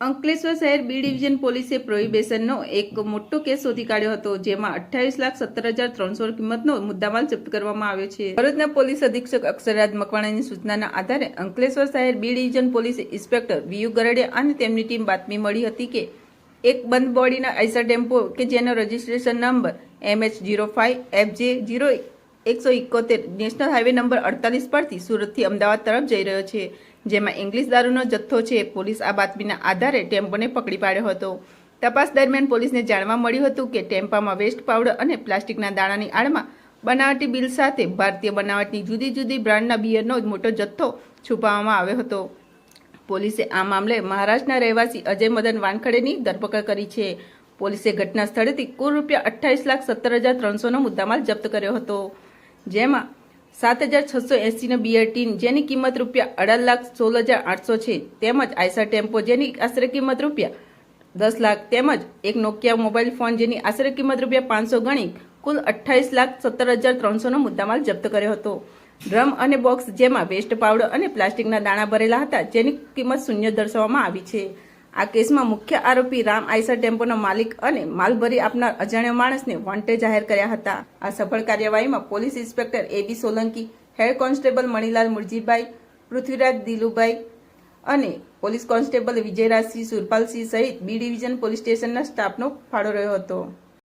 અંકલેશ્વર શહેર B division પોલીસે પ્રોહિબેશનનો એક મોટો કેસ શોધી કાઢ્યો હતો, જેમાં અઠ્યાવીસ લાખ સત્તર હજાર ત્રણસો કિંમતનો મુદ્દામાલ જપ્ત કરવામાં આવ્યો છે. ભરૂચના પોલીસ અધિક્ષક અક્ષરરાજ મકવાણાની સૂચનાના આધારે અંકલેશ્વર શહેર B division police inspector V U Garde અને તેમની ટીમ બાતમી મળી હતી કે એક બંધ બોડીના આઈસર ટેમ્પો કે જેનો registration number MH zero five FJ zero એકસો ઇકોતેર નેશનલ હાઈવે નંબર અડતાલીસ પરથી સુરતથી અમદાવાદ તરફ જઈ રહ્યો છે, જેમાં ઇંગ્લિશ દારૂનો જથ્થો છે. પોલીસ આ બાતમીના આધારે ટેમ્પોને પકડી પાડ્યો હતો. તપાસ દરમિયાન પોલીસને જાણવા મળ્યું હતું કે ટેમ્પામાં વેસ્ટ પાવડર અને પ્લાસ્ટિકના દાણાની આડમાં બનાવટી બિલ સાથે ભારતીય બનાવટની જુદી જુદી બ્રાન્ડના બિયરનો મોટો જથ્થો છુપાવવામાં આવ્યો હતો. પોલીસે આ મામલે મહારાષ્ટ્રના રહેવાસી અજય મદન વાનખડેની ધરપકડ કરી છે. પોલીસે ઘટના સ્થળેથી કુલ રૂપિયા અઠ્ઠાવીસ લાખ સત્તર હજાર ત્રણસોનો મુદ્દામાલ જપ્ત કર્યો હતો. જેમાં સાત હજાર છસો એંસીનો બિયર ટીન જેની કિંમત રૂપિયા અઢાર લાખ સોળ હજાર આઠસો છે, તેમજ આઈસર ટેમ્પો, જેની આશરે કિંમત રૂપિયા દસ લાખ, તેમજ એક નોકિયા મોબાઈલ ફોન, જેની આશરે કિંમત રૂપિયા પાંચસો ગણી, કુલ અઠ્ઠાવીસ લાખ સત્તર હજાર ત્રણસોનો મુદ્દામાલ જપ્ત કર્યો હતો. ડ્રમ અને બોક્સ જેમાં વેસ્ટ પાવડર અને પ્લાસ્ટિકના દાણા ભરેલા હતા, જેની કિંમત શૂન્ય દર્શાવવામાં આવી છે. આ કેસમાં મુખ્ય આરોપી રામ આઈસર ટેમ્પોનો માલિક અને માલભરી આપનાર અજાણ્યો માણસને વોન્ટેડ જાહેર કર્યા હતા. આ સફળ કાર્યવાહીમાં police inspector A B Solanki, head constable Manilal Murjibhai, Prithviraj Dilubhai અને પોલીસ કોન્સ્ટેબલ વિજયરાજસિંહ સુરપાલસિંહ સહિત બી ડિવિઝન પોલીસ સ્ટેશનના સ્ટાફનો ફાળો રહ્યો હતો.